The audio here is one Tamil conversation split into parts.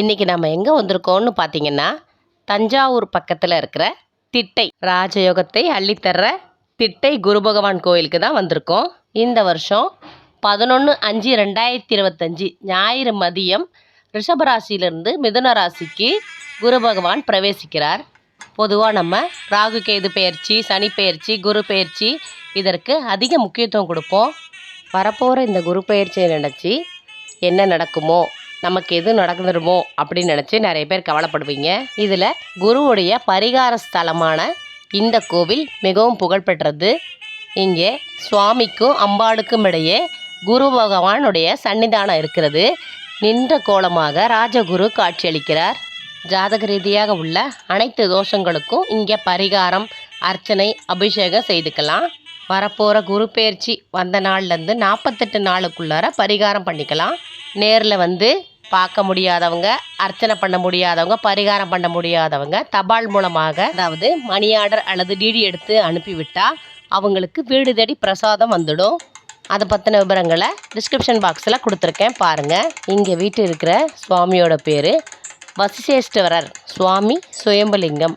இன்றைக்கி நம்ம எங்கே வந்திருக்கோம்னு பார்த்தீங்கன்னா தஞ்சாவூர் பக்கத்தில் இருக்கிற திட்டை ராஜயோகத்தை அள்ளித்தர்ற திட்டை குரு பகவான் கோயிலுக்கு தான் வந்திருக்கோம். இந்த வருஷம் பதினொன்று அஞ்சு ரெண்டாயிரத்தி இருபத்தஞ்சி ஞாயிறு மதியம் ரிஷபராசியிலிருந்து மிதுன ராசிக்கு குரு பகவான் பிரவேசிக்கிறார். பொதுவாக நம்ம ராகு கேது பெயர்ச்சி சனி பயிற்சி குரு பயிற்சி இதற்கு அதிக முக்கியத்துவம் கொடுப்போம். வரப்போகிற இந்த குரு பயிற்சியை நினச்சி என்ன நடக்குமோ நமக்கு எது நடந்துருமோ அப்படின்னு நினச்சி நிறைய பேர் கவலைப்படுவீங்க. இதில் குருவுடைய பரிகார ஸ்தலமான இந்த கோவில் மிகவும் புகழ்பெற்றது இங்கே சுவாமிக்கும் அம்பாளுக்கும் இடையே குரு பகவானுடைய சன்னிதானம் இருக்கிறது. நின்ற கோலமாக ராஜகுரு காட்சியளிக்கிறார். ஜாதக ரீதியாக உள்ள அனைத்து தோஷங்களுக்கும் இங்கே பரிகாரம் அர்ச்சனை அபிஷேகம் செய்துக்கலாம். வரப்போகிற குரு பயிற்சி வந்த நாள்லேருந்து நாற்பத்தெட்டு நாளுக்குள்ளார பரிகாரம் பண்ணிக்கலாம். நேரில் வந்து பார்க்க முடியாதவங்க அர்ச்சனை பண்ண முடியாதவங்க பரிகாரம் பண்ண முடியாதவங்க தபால் மூலமாக அதாவது மணி ஆர்டர் அல்லது டிடி எடுத்து அனுப்பிவிட்டால் அவங்களுக்கு வீடு தேடி பிரசாதம் வந்துடும். அதை பற்றின விவரங்களை டிஸ்கிரிப்ஷன் பாக்ஸில் கொடுத்துருக்கேன் பாருங்கள் இங்கே வீட்டு இருக்கிற சுவாமியோட பேர் வசிசேஷ்டவரர் சுவாமி சுயம்பலிங்கம்.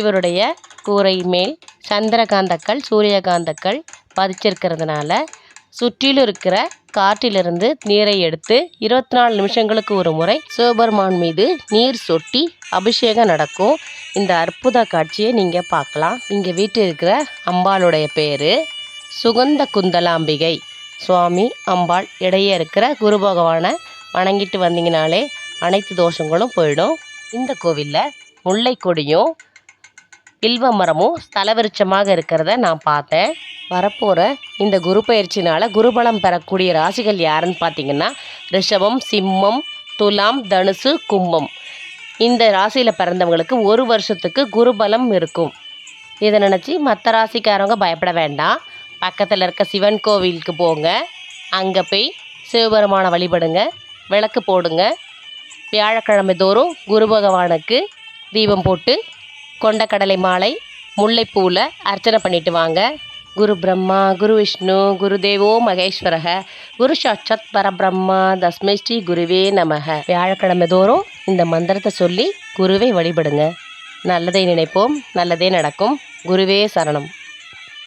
இவருடைய கூரை மேல் சந்திரகாந்தக்கள் சூரியகாந்தக்கள் பதிச்சிருக்கிறதுனால சுற்றிலும் இருக்கிற காற்றிலிருந்து நீரை எடுத்து இருபத்தி நாலு நிமிஷங்களுக்கு ஒரு முறை சிவபெருமான் மீது நீர் சொட்டி அபிஷேகம் நடக்கும். இந்த அற்புத காட்சியை நீங்கள் பார்க்கலாம். இங்கே வீட்டில் இருக்கிற அம்பாளுடைய பேர் சுகந்த குந்தலாம்பிகை. சுவாமி அம்பாள் இடையே இருக்கிற குரு பகவானை வணங்கிட்டு வந்தீங்கனாலே அனைத்து தோஷங்களும் போயிடும். இந்த கோவிலில் முல்லை கொடியும் வில்வ மரமும் ஸ்தலவிருட்சமாக இருக்கிறத நான் பார்த்தேன். வரப்போகிற இந்த குரு பயிற்சினால் குருபலம் பெறக்கூடிய ராசிகள் யாருன்னு பார்த்தீங்கன்னா ரிஷபம் சிம்மம் துலாம் தனுசு கும்பம். இந்த ராசியில் பிறந்தவங்களுக்கு ஒரு வருஷத்துக்கு குருபலம் இருக்கும். இதை நினச்சி மற்ற ராசிக்காரவங்க பயப்பட வேண்டாம். பக்கத்தில் இருக்க சிவன் கோவிலுக்கு போங்க. அங்கே போய் சிவபெருமானை வழிபடுங்க. விளக்கு போடுங்க. வியாழக்கிழமை தோறும் குரு பகவானுக்கு தீபம் போட்டு கொண்டக்கடலை மாலை முல்லைப்பூவில் அர்ச்சனை பண்ணிட்டு வாங்க. குரு பிரம்மா குரு விஷ்ணு குரு தேவோ மகேஸ்வரக குரு சாட்சத் பரபிரம்மா தஸ்மை ஸ்ரீ குருவே நமக. வியாழக்கிழமை தோறும் இந்த மந்திரத்தை சொல்லி குருவை வழிபடுங்க. நல்லதை நினைப்போம் நல்லதே நடக்கும். குருவே சரணம்.